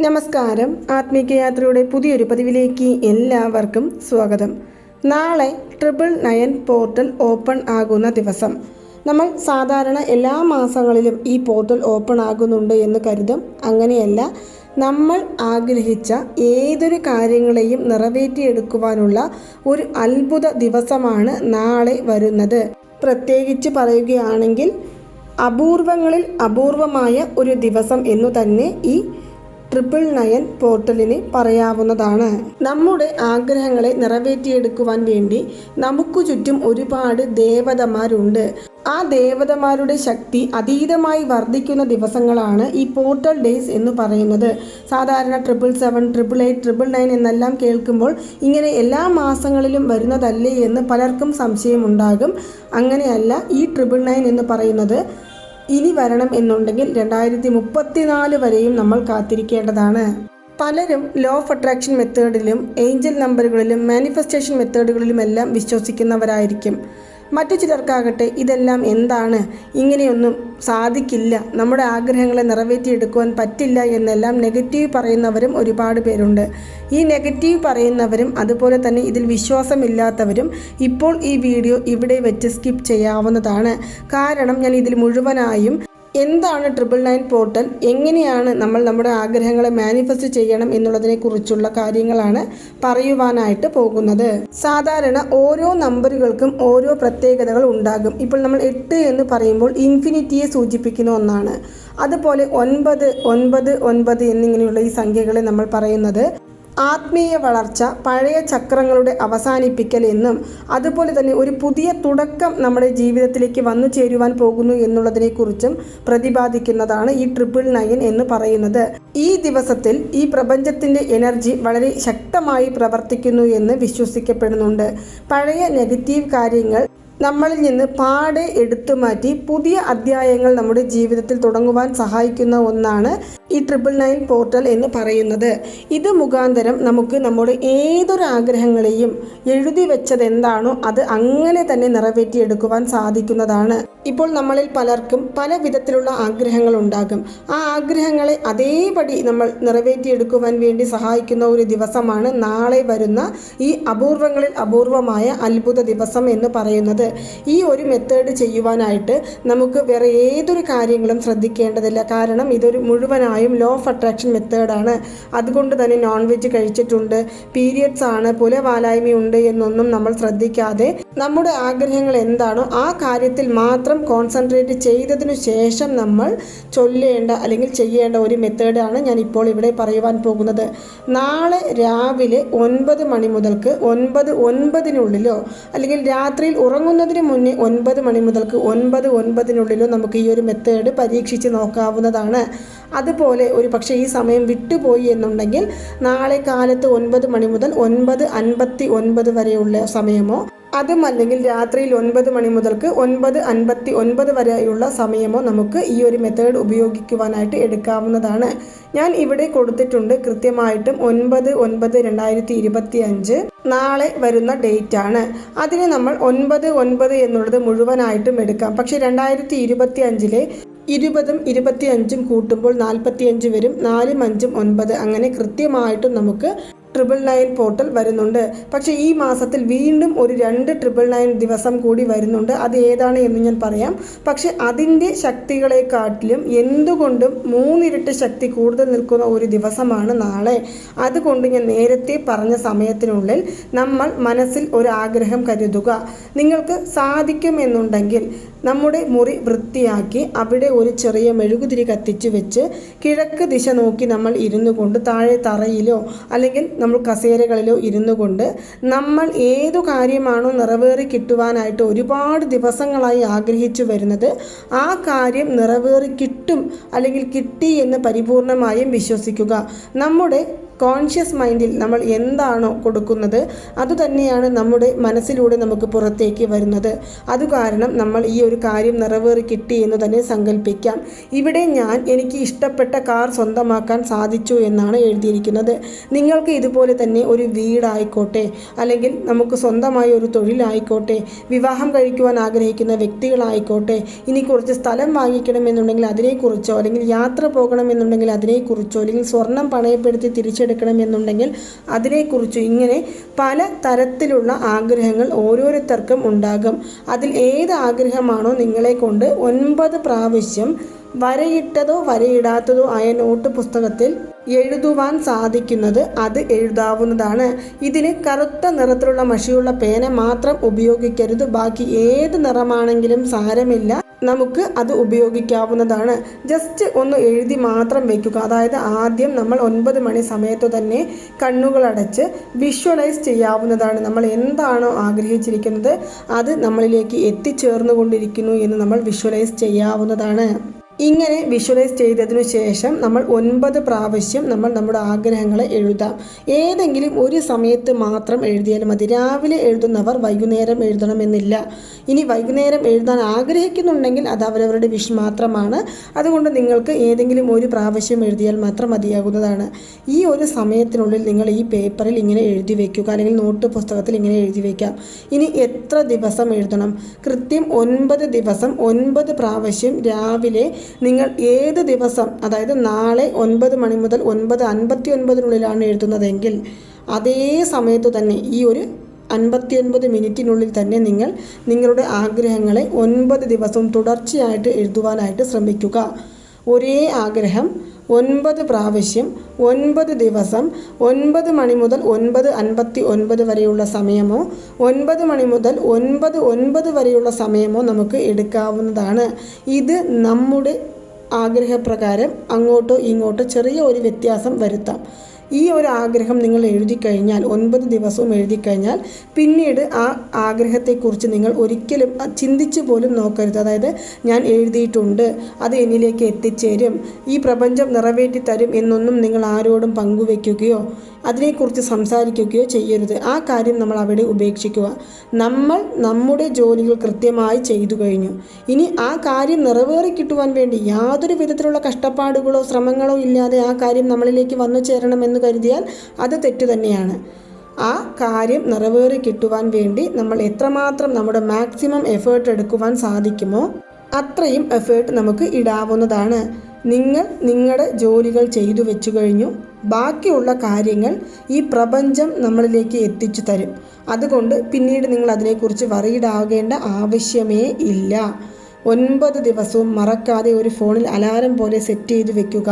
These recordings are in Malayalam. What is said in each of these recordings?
നമസ്കാരം. ആത്മീകയാത്രയുടെ പുതിയൊരു പതിവിലേക്ക് എല്ലാവർക്കും സ്വാഗതം. നാളെ ട്രിപ്പിൾ നയൻ പോർട്ടൽ ഓപ്പൺ ആകുന്ന ദിവസം. നമ്മൾ സാധാരണ എല്ലാ മാസങ്ങളിലും ഈ പോർട്ടൽ ഓപ്പൺ ആകുന്നുണ്ട് എന്ന് കരുതും. അങ്ങനെയല്ല നമ്മൾ ആഗ്രഹിച്ച ഏതൊരു കാര്യങ്ങളെയും നിറവേറ്റിയെടുക്കുവാനുള്ള ഒരു അത്ഭുത ദിവസമാണ് നാളെ വരുന്നത്. പ്രത്യേകിച്ച് പറയുകയാണെങ്കിൽ അപൂർവങ്ങളിൽ അപൂർവമായ ഒരു ദിവസം എന്നു തന്നെ ഈ ട്രിപ്പിൾ നയൻ പോർട്ടലിന് പറയാവുന്നതാണ്. നമ്മുടെ ആഗ്രഹങ്ങളെ നിറവേറ്റിയെടുക്കുവാൻ വേണ്ടി നമുക്ക് ചുറ്റും ഒരുപാട് ദേവതമാരുണ്ട്. ആ ദേവതമാരുടെ ശക്തി അതീതമായി വർദ്ധിക്കുന്ന ദിവസങ്ങളാണ് ഈ പോർട്ടൽ ഡേയ്സ് എന്ന് പറയുന്നത്. സാധാരണ triple seven triple eight triple nine എന്നെല്ലാം കേൾക്കുമ്പോൾ ഇങ്ങനെ എല്ലാ മാസങ്ങളിലും വരുന്നതല്ലേ എന്ന് പലർക്കും സംശയമുണ്ടാകും. അങ്ങനെയല്ല ഈ ട്രിപ്പിൾ നയൻ എന്ന് പറയുന്നത് ഇനി വരണം എന്നുണ്ടെങ്കിൽ രണ്ടായിരത്തി മുപ്പത്തിനാല് വരെയും നമ്മൾ കാത്തിരിക്കേണ്ടതാണ്. പലരും ലോ ഓഫ് അട്രാക്ഷൻ മെത്തേഡിലും ഏഞ്ചൽ നമ്പറുകളിലും മാനിഫെസ്റ്റേഷൻ മെത്തേഡുകളിലുമെല്ലാം വിശ്വസിക്കുന്നവരായിരിക്കും. മറ്റു ചിലർക്കാകട്ടെ ഇതെല്ലാം എന്താണ്? ഇങ്ങനെയൊന്നും സാധിക്കില്ല. നമ്മുടെ ആഗ്രഹങ്ങളെ നിറവേറ്റിയെടുക്കുവാൻ പറ്റില്ല എന്നെല്ലാം നെഗറ്റീവ് പറയുന്നവരും ഒരുപാട് പേരുണ്ട്. ഈ നെഗറ്റീവ് പറയുന്നവരും അതുപോലെ തന്നെ ഇതിൽ വിശ്വാസമില്ലാത്തവരും ഇപ്പോൾ ഈ വീഡിയോ ഇവിടെ വെച്ച് സ്കിപ്പ് ചെയ്യാവുന്നതാണ്. കാരണം ഞാൻ ഇതിൽ മുഴുവനായും എന്താണ് ട്രിപ്പിൾ നയൻ പോർട്ടൽ എങ്ങനെയാണ് നമ്മൾ നമ്മുടെ ആഗ്രഹങ്ങളെ മാനിഫെസ്റ്റ് ചെയ്യണം എന്നുള്ളതിനെ കുറിച്ചുള്ള കാര്യങ്ങളാണ് പറയുവാനായിട്ട് പോകുന്നത്. സാധാരണ ഓരോ നമ്പറുകൾക്കും ഓരോ പ്രത്യേകതകൾ ഉണ്ടാകും. ഇപ്പോൾ നമ്മൾ എട്ട് എന്ന് പറയുമ്പോൾ ഇൻഫിനിറ്റിയെ സൂചിപ്പിക്കുന്ന ഒന്നാണ്. അതുപോലെ ഒൻപത് ഒൻപത് ഒൻപത് എന്നിങ്ങനെയുള്ള ഈ സംഖ്യകളെ നമ്മൾ പറയുന്നത്. ആത്മീയ വളർച്ച പഴയ ചക്രങ്ങളുടെ അവസാനിപ്പിക്കൽ എന്നും അതുപോലെ തന്നെ ഒരു പുതിയ തുടക്കം നമ്മുടെ ജീവിതത്തിലേക്ക് വന്നു ചേരുവാൻ പോകുന്നു എന്നുള്ളതിനെക്കുറിച്ചും പ്രതിപാദിക്കുന്നതാണ് ഈ ട്രിപ്പിൾ നയൻ എന്ന് പറയുന്നത്. ഈ ദിവസത്തിൽ ഈ പ്രപഞ്ചത്തിന്റെ എനർജി വളരെ ശക്തമായി പ്രവർത്തിക്കുന്നു എന്ന് വിശ്വസിക്കപ്പെടുന്നുണ്ട്. പഴയ നെഗറ്റീവ് കാര്യങ്ങൾ നമ്മളിൽ നിന്ന് പാടെ എടുത്തു മാറ്റി പുതിയ അധ്യായങ്ങൾ നമ്മുടെ ജീവിതത്തിൽ തുടങ്ങുവാൻ സഹായിക്കുന്ന ഒന്നാണ് ഈ ട്രിപ്പിൾ നയൻ പോർട്ടൽ എന്ന് പറയുന്നത്. ഇത് മുഖാന്തരം നമുക്ക് നമ്മുടെ ഏതൊരു ആഗ്രഹങ്ങളെയും എഴുതി വെച്ചത് എന്താണോ അത് അങ്ങനെ തന്നെ നിറവേറ്റിയെടുക്കുവാൻ സാധിക്കുന്നതാണ്. ഇപ്പോൾ നമ്മളിൽ പലർക്കും പല വിധത്തിലുള്ള ആഗ്രഹങ്ങൾ ഉണ്ടാകും. ആ ആഗ്രഹങ്ങളെ അതേപടി നമ്മൾ നിറവേറ്റിയെടുക്കുവാൻ വേണ്ടി സഹായിക്കുന്ന ഒരു ദിവസമാണ് നാളെ വരുന്ന ഈ അപൂർവങ്ങളിൽ അപൂർവമായ അത്ഭുത ദിവസം എന്ന് പറയുന്നത്. ഈ ഒരു മെത്തേഡ് ചെയ്യുവാനായിട്ട് നമുക്ക് വേറെ ഏതൊരു കാര്യങ്ങളും ശ്രദ്ധിക്കേണ്ടതില്ല. കാരണം ഇതൊരു മുഴുവനായും ലോ ഓഫ് അട്രാക്ഷൻ മെത്തേഡാണ് അതുകൊണ്ട് തന്നെ നോൺ വെജ് കഴിച്ചിട്ടുണ്ട്. പീരിയഡ്സ് ആണ് പുലവാലായ്മയുണ്ട് എന്നൊന്നും നമ്മൾ ശ്രദ്ധിക്കാതെ നമ്മുടെ ആഗ്രഹങ്ങൾ എന്താണോ ആ കാര്യത്തിൽ മാത്രം കോൺസെൻട്രേറ്റ് ചെയ്തതിനു ശേഷം നമ്മൾ ചൊല്ലേണ്ട അല്ലെങ്കിൽ ചെയ്യേണ്ട ഒരു മെത്തേഡാണ് ഞാൻ ഇപ്പോൾ ഇവിടെ പറയുവാൻ പോകുന്നത്. നാളെ രാവിലെ ഒൻപത് മണി മുതൽക്ക് ഒൻപത് ഒൻപതിനുള്ളിലോ അല്ലെങ്കിൽ രാത്രിയിൽ ഉറങ്ങുന്നതിന് മുന്നേ ഒൻപത് മണി മുതൽക്ക് ഒൻപത് ഒൻപതിനുള്ളിലോ നമുക്ക് ഈ ഒരു മെത്തേഡ് പരീക്ഷിച്ച് നോക്കാവുന്നതാണ്. അതുപോലെ ഒരു പക്ഷേ ഈ സമയം വിട്ടുപോയി എന്നുണ്ടെങ്കിൽ നാളെ കാലത്ത് ഒൻപത് മണി മുതൽ ഒൻപത് അൻപത്തി ഒൻപത് വരെയുള്ള സമയമോ അതും അല്ലെങ്കിൽ രാത്രിയിൽ ഒൻപത് മണി മുതൽക്ക് ഒൻപത് അൻപത്തി ഒൻപത് വരെയുള്ള സമയമോ നമുക്ക് ഈ ഒരു മെത്തേഡ് ഉപയോഗിക്കുവാനായിട്ട് എടുക്കാവുന്നതാണ്. ഞാൻ ഇവിടെ കൊടുത്തിട്ടുണ്ട് കൃത്യമായിട്ടും ഒൻപത് ഒൻപത് രണ്ടായിരത്തി ഇരുപത്തി അഞ്ച് നാളെ വരുന്ന ഡേറ്റ് ആണ്. അതിന് നമ്മൾ ഒൻപത് ഒൻപത് എന്നുള്ളത് മുഴുവനായിട്ടും എടുക്കാം. പക്ഷേ രണ്ടായിരത്തി ഇരുപത്തി അഞ്ചിലെ ഇരുപതും ഇരുപത്തിയഞ്ചും കൂട്ടുമ്പോൾ നാൽപ്പത്തിയഞ്ച് വരും നാലും അഞ്ചും ഒൻപത്. അങ്ങനെ കൃത്യമായിട്ടും നമുക്ക് ട്രിപ്പിൾ നയൻ പോർട്ടൽ വരുന്നുണ്ട്. പക്ഷേ ഈ മാസത്തിൽ വീണ്ടും ഒരു രണ്ട് ട്രിപ്പിൾ നയൻ ദിവസം കൂടി വരുന്നുണ്ട്. അത് ഏതാണ് എന്ന് ഞാൻ പറയാം. പക്ഷെ അതിന്റെ ശക്തികളെക്കാട്ടിലും എന്തുകൊണ്ടും മൂന്നിരട്ട് ശക്തി കൂടുതൽ നിൽക്കുന്ന ഒരു ദിവസമാണ് നാളെ. അതുകൊണ്ട് ഞാൻ നേരത്തെ പറഞ്ഞ സമയത്തിനുള്ളിൽ നമ്മൾ മനസ്സിൽ ഒരു ആഗ്രഹം കരുതുക. നിങ്ങൾക്ക് സാധിക്കുമെന്നുണ്ടെങ്കിൽ നമ്മുടെ മുറി വൃത്തിയാക്കി അവിടെ ഒരു ചെറിയ മെഴുകുതിരി കത്തിച്ചു വെച്ച് കിഴക്ക് ദിശ നോക്കി നമ്മൾ ഇരുന്നു കൊണ്ട് താഴെ തറയിലോ അല്ലെങ്കിൽ നമ്മൾ കസേരകളിലോ ഇരുന്നു കൊണ്ട് നമ്മൾ ഏതു കാര്യമാണോ നിറവേറി കിട്ടുവാനായിട്ട് ഒരുപാട് ദിവസങ്ങളായി ആഗ്രഹിച്ചു വരുന്നത് ആ കാര്യം നിറവേറി കിട്ടും അല്ലെങ്കിൽ കിട്ടി എന്ന് പരിപൂർണമായും വിശ്വസിക്കുക. നമ്മുടെ കോൺഷ്യസ് മൈൻഡിൽ നമ്മൾ എന്താണോ കൊടുക്കുന്നത് അതുതന്നെയാണ് നമ്മുടെ മനസ്സിലൂടെ നമുക്ക് പുറത്തേക്ക് വരുന്നത്. അത് കാരണം നമ്മൾ ഈ ഒരു കാര്യം നിറവേറി കിട്ടി എന്ന് തന്നെ സങ്കല്പിക്കാം ഇവിടെ ഞാൻ എനിക്ക് ഇഷ്ടപ്പെട്ട കാർ സ്വന്തമാക്കാൻ സാധിച്ചു എന്നാണ് എഴുതിയിരിക്കുന്നത്. നിങ്ങൾക്ക് ഇതുപോലെ തന്നെ ഒരു വീടായിക്കോട്ടെ അല്ലെങ്കിൽ നമുക്ക് സ്വന്തമായ ഒരു തൊഴിലായിക്കോട്ടെ വിവാഹം കഴിക്കുവാൻ ആഗ്രഹിക്കുന്ന വ്യക്തികളായിക്കോട്ടെ ഇനി കുറച്ച് സ്ഥലം വാങ്ങിക്കണമെന്നുണ്ടെങ്കിൽ അതിനെക്കുറിച്ചോ അല്ലെങ്കിൽ യാത്ര പോകണമെന്നുണ്ടെങ്കിൽ അതിനെക്കുറിച്ചോ അല്ലെങ്കിൽ സ്വർണം പണയപ്പെടുത്തി തിരിച്ചെടുക്കണമെന്നുണ്ടെങ്കിൽ അതിനെക്കുറിച്ച് ഇങ്ങനെ പല തരത്തിലുള്ള ആഗ്രഹങ്ങൾ ഓരോരുത്തർക്കും ഉണ്ടാകും. അതിൽ ഏത് ആഗ്രഹമാണോ നിങ്ങളെ കൊണ്ട് ഒൻപത് പ്രാവശ്യം വരയിട്ടതോ വരയിടാത്തതോ ആയ നോട്ട് പുസ്തകത്തിൽ എഴുതുവാൻ സാധിക്കുന്നത് അത് എഴുതാവുന്നതാണ്. ഇതിന് കറുത്ത നിറത്തിലുള്ള മഷിയുള്ള പേന മാത്രം ഉപയോഗിക്കരുത്. ബാക്കി ഏത് നിറമാണെങ്കിലും സാരമില്ല. നമുക്ക് അത് ഉപയോഗിക്കാവുന്നതാണ്. ജസ്റ്റ് ഒന്ന് എഴുതി മാത്രം വയ്ക്കുക അതായത് ആദ്യം നമ്മൾ ഒൻപത് മണി സമയത്ത് തന്നെ കണ്ണുകളടച്ച് വിഷ്വലൈസ് ചെയ്യാവുന്നതാണ്. നമ്മൾ എന്താണോ ആഗ്രഹിച്ചിരിക്കുന്നത് അത് നമ്മളിലേക്ക് എത്തിച്ചേർന്നുകൊണ്ടിരിക്കുന്നു എന്ന് നമ്മൾ വിഷ്വലൈസ് ചെയ്യാവുന്നതാണ്. ഇങ്ങനെ വിഷ്വലൈസ് ചെയ്തതിനു ശേഷം നമ്മൾ ഒൻപത് പ്രാവശ്യം നമ്മൾ നമ്മുടെ ആഗ്രഹങ്ങളെ എഴുതാം. ഏതെങ്കിലും ഒരു സമയത്ത് മാത്രം എഴുതിയാൽ മതി. രാവിലെ എഴുതുന്നവർ വൈകുന്നേരം എഴുതണമെന്നില്ല. ഇനി വൈകുന്നേരം എഴുതാൻ ആഗ്രഹിക്കുന്നുണ്ടെങ്കിൽ അത് അവരവരുടെ വിഷ് മാത്രമാണ്. അതുകൊണ്ട് നിങ്ങൾക്ക് ഏതെങ്കിലും ഒരു പ്രാവശ്യം എഴുതിയാൽ മാത്രം മതിയാകുന്നതാണ്. ഈ ഒരു സമയത്തിനുള്ളിൽ നിങ്ങൾ ഈ പേപ്പറിൽ ഇങ്ങനെ എഴുതി വയ്ക്കുക അല്ലെങ്കിൽ നോട്ട് പുസ്തകത്തിൽ ഇങ്ങനെ എഴുതി വയ്ക്കാം ഇനി എത്ര ദിവസം എഴുതണം? കൃത്യം ഒൻപത് ദിവസം ഒൻപത് പ്രാവശ്യം രാവിലെ നിങ്ങൾ ഏത് ദിവസം അതായത് നാളെ ഒൻപത് മണി മുതൽ ഒൻപത് അൻപത്തി ഒൻപതിനുള്ളിലാണ് എഴുതുന്നതെങ്കിൽ അതേ സമയത്ത് തന്നെ ഈ ഒരു അൻപത്തിയൊൻപത് മിനിറ്റിനുള്ളിൽ തന്നെ നിങ്ങൾ നിങ്ങളുടെ ആഗ്രഹങ്ങളെ ഒൻപത് ദിവസം തുടർച്ചയായിട്ട് എഴുതുവാനായിട്ട് ശ്രമിക്കുക. ഒരേ ആഗ്രഹം ഒൻപത് പ്രാവശ്യം ഒൻപത് ദിവസം ഒൻപത് മണി മുതൽ ഒൻപത് അൻപത്തി ഒൻപത് വരെയുള്ള സമയമോ ഒൻപത് മണി മുതൽ ഒൻപത് ഒൻപത് വരെയുള്ള സമയമോ നമുക്ക് എടുക്കാവുന്നതാണ്. ഇത് നമ്മുടെ ആഗ്രഹപ്രകാരം അങ്ങോട്ടോ ഇങ്ങോട്ടോ ചെറിയ ഒരു വ്യത്യാസം വരുത്താം. ഈ ഒരു ആഗ്രഹം നിങ്ങൾ എഴുതി കഴിഞ്ഞാൽ ഒൻപത് ദിവസവും എഴുതി കഴിഞ്ഞാൽ പിന്നീട് ആ ആഗ്രഹത്തെക്കുറിച്ച് നിങ്ങൾ ഒരിക്കലും ചിന്തിച്ചു പോലും നോക്കരുത്. അതായത് ഞാൻ എഴുതിയിട്ടുണ്ട് അത് എന്നിലേക്ക് എത്തിച്ചേരും ഈ പ്രപഞ്ചം നിറവേറ്റി തരും എന്നൊന്നും നിങ്ങൾ ആരോടും പങ്കുവെക്കുകയോ അതിനെക്കുറിച്ച് സംസാരിക്കുകയോ ചെയ്യരുത്. ആ കാര്യം നമ്മൾ അവിടെ ഉപേക്ഷിക്കുക. നമ്മൾ നമ്മുടെ ജോലികൾ കൃത്യമായി ചെയ്തു കഴിഞ്ഞു. ഇനി ആ കാര്യം നിറവേറി കിട്ടുവാൻ വേണ്ടി യാതൊരു വിധത്തിലുള്ള കഷ്ടപ്പാടുകളോ ശ്രമങ്ങളോ ഇല്ലാതെ ആ കാര്യം നമ്മളിലേക്ക് വന്നു ചേരണമെന്ന് കരുതിയാൽ അത് തെറ്റു തന്നെയാണ്. ആ കാര്യം നിറവേറി കിട്ടുവാൻ വേണ്ടി നമ്മൾ എത്രമാത്രം നമ്മുടെ മാക്സിമം എഫേർട്ട് എടുക്കുവാൻ സാധിക്കുമോ അത്രയും എഫേർട്ട് നമുക്ക് ഇടാവുന്നതാണ്. നിങ്ങൾ നിങ്ങളുടെ ജോലികൾ ചെയ്തു വെച്ചു കഴിഞ്ഞു. ബാക്കിയുള്ള കാര്യങ്ങൾ ഈ പ്രപഞ്ചം നമ്മളിലേക്ക് എത്തിച്ചു തരും. അതുകൊണ്ട് പിന്നീട് നിങ്ങൾ അതിനെക്കുറിച്ച് വറീഡാകേണ്ട ആവശ്യമേ ഇല്ല. ഒൻപത് ദിവസവും മറക്കാതെ ഒരു ഫോണിൽ അലാറം പോലെ സെറ്റ് ചെയ്ത് വെക്കുക.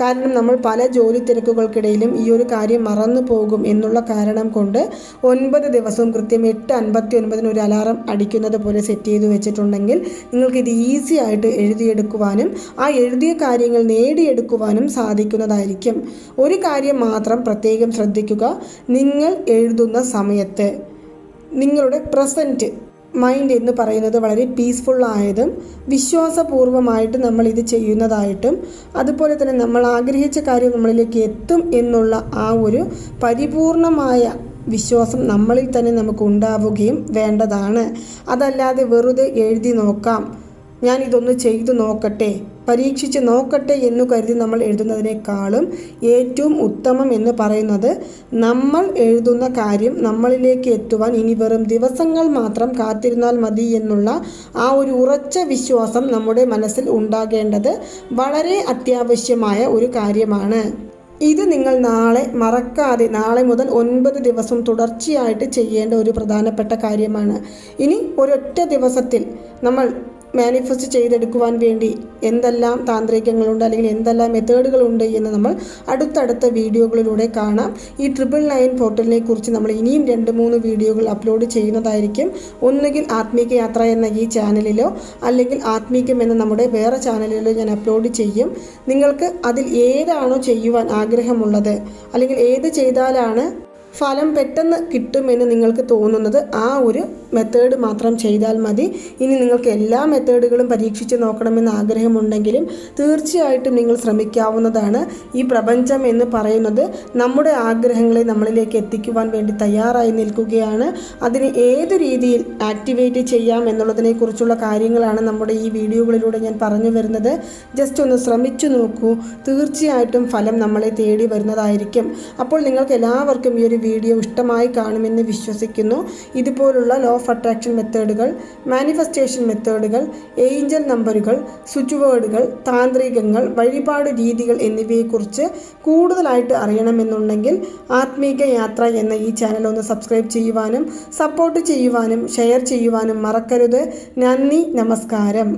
കാരണം നമ്മൾ പല ജോലി തിരക്കുകൾക്കിടയിലും ഈ ഒരു കാര്യം മറന്നു പോകും എന്നുള്ള കാരണം കൊണ്ട് ഒൻപത് ദിവസവും കൃത്യം എട്ട് അൻപത്തി ഒൻപതിന് ഒരു അലാറം അടിക്കുന്നത് പോലെ സെറ്റ് ചെയ്ത് വെച്ചിട്ടുണ്ടെങ്കിൽ നിങ്ങൾക്ക് ഇത് ഈസി ആയിട്ട് എഴുതിയെടുക്കുവാനും ആ എഴുതിയ കാര്യങ്ങൾ നേടിയെടുക്കുവാനും സാധിക്കുന്നതായിരിക്കും. ഒരു കാര്യം മാത്രം പ്രത്യേകം ശ്രദ്ധിക്കുക. നിങ്ങൾ എഴുതുന്ന സമയത്ത് നിങ്ങളുടെ പ്രസന്റ് മൈൻഡ് എന്ന് പറയുന്നത് വളരെ പീസ്ഫുള്ളായതും വിശ്വാസപൂർവമായിട്ട് നമ്മൾ ഇത് ചെയ്യുന്നതായിട്ടും അതുപോലെ തന്നെ നമ്മൾ ആഗ്രഹിച്ച കാര്യം നമ്മളിലേക്ക് എത്തും എന്നുള്ള ആ ഒരു പരിപൂർണമായ വിശ്വാസം നമ്മളിൽ തന്നെ നമുക്ക് ഉണ്ടാവുകയും വേണ്ടതാണ്. അതല്ലാതെ വെറുതെ എഴുതി നോക്കാം. ഞാൻ ഇതൊന്ന് ചെയ്തു നോക്കട്ടെ. പരീക്ഷിച്ച് നോക്കട്ടെ എന്നു കരുതി നമ്മൾ എഴുതുന്നതിനേക്കാളും ഏറ്റവും ഉത്തമം എന്ന് പറയുന്നത് നമ്മൾ എഴുതുന്ന കാര്യം നമ്മളിലേക്ക് എത്തുവാൻ ഇനി വെറും ദിവസങ്ങൾ മാത്രം കാത്തിരുന്നാൽ മതി എന്നുള്ള ആ ഒരു ഉറച്ച വിശ്വാസം നമ്മുടെ മനസ്സിൽ ഉണ്ടാകേണ്ടത് വളരെ അത്യാവശ്യമായ ഒരു കാര്യമാണ്. ഇത് നിങ്ങൾ നാളെ മറക്കാതെ നാളെ മുതൽ ഒൻപത് ദിവസം തുടർച്ചയായിട്ട് ചെയ്യേണ്ട ഒരു പ്രധാനപ്പെട്ട കാര്യമാണ്. ഇനി ഒരൊറ്റ ദിവസത്തിൽ നമ്മൾ മാനിഫെസ്റ്റ് ചെയ്തെടുക്കുവാൻ വേണ്ടി എന്തെല്ലാം താന്ത്രികങ്ങളുണ്ട് അല്ലെങ്കിൽ എന്തെല്ലാം മെത്തേഡുകളുണ്ട് എന്ന് നമ്മൾ അടുത്തടുത്ത വീഡിയോകളിലൂടെ കാണാം. ഈ ട്രിപ്പിൾ നയൻ പോർട്ടലിനെ കുറിച്ച് നമ്മൾ ഇനിയും രണ്ട് മൂന്ന് വീഡിയോകൾ അപ്ലോഡ് ചെയ്യുന്നതായിരിക്കും. ഒന്നുകിൽ ആത്മീക യാത്ര എന്ന ഈ ചാനലിലോ അല്ലെങ്കിൽ ആത്മീകം എന്ന നമ്മുടെ വേറെ ചാനലിലോ ഞാൻ അപ്ലോഡ് ചെയ്യും. നിങ്ങൾക്ക് അതിൽ ഏതാണോ ചെയ്യുവാൻ ആഗ്രഹമുള്ളത് അല്ലെങ്കിൽ ഏത് ചെയ്താലാണ് ഫലം പെട്ടെന്ന് കിട്ടുമെന്ന് നിങ്ങൾക്ക് തോന്നുന്നത് ആ ഒരു മെത്തേഡ് മാത്രം ചെയ്താൽ മതി. ഇനി നിങ്ങൾക്ക് എല്ലാ മെത്തേഡുകളും പരീക്ഷിച്ച് നോക്കണമെന്ന് ആഗ്രഹമുണ്ടെങ്കിലും തീർച്ചയായിട്ടും നിങ്ങൾ ശ്രമിക്കാവുന്നതാണ്. ഈ പ്രപഞ്ചം എന്ന് പറയുന്നത് നമ്മുടെ ആഗ്രഹങ്ങളെ നമ്മളിലേക്ക് എത്തിക്കുവാൻ വേണ്ടി തയ്യാറായി നിൽക്കുകയാണ്. അതിന് ഏത് രീതിയിൽ ആക്ടിവേറ്റ് ചെയ്യാം എന്നുള്ളതിനെക്കുറിച്ചുള്ള കാര്യങ്ങളാണ് നമ്മുടെ ഈ വീഡിയോകളിലൂടെ ഞാൻ പറഞ്ഞു വരുന്നത്. ജസ്റ്റ് ഒന്ന് ശ്രമിച്ചു നോക്കൂ. തീർച്ചയായിട്ടും ഫലം നമ്മളെ തേടി വരുന്നതായിരിക്കും. അപ്പോൾ നിങ്ങൾക്ക് എല്ലാവർക്കും ഈ ഒരു വീഡിയോ ഇഷ്ടമായി കാണുമെന്ന് വിശ്വസിക്കുന്നു. ഇതുപോലുള്ള ലോ ഓഫ് അട്രാക്ഷൻ മെത്തേഡുകൾ മാനിഫെസ്റ്റേഷൻ മെത്തേഡുകൾ ഏഞ്ചൽ നമ്പറുകൾ സ്വിച്ച് വേർഡുകൾ താന്ത്രികങ്ങൾ വഴിപാട് രീതികൾ എന്നിവയെക്കുറിച്ച് കൂടുതലായിട്ട് അറിയണമെന്നുണ്ടെങ്കിൽ ആത്മീക യാത്ര എന്ന ഈ ചാനൽ ഒന്ന് സബ്സ്ക്രൈബ് ചെയ്യുവാനും സപ്പോർട്ട് ചെയ്യുവാനും ഷെയർ ചെയ്യുവാനും മറക്കരുത്. നന്ദി നമസ്കാരം.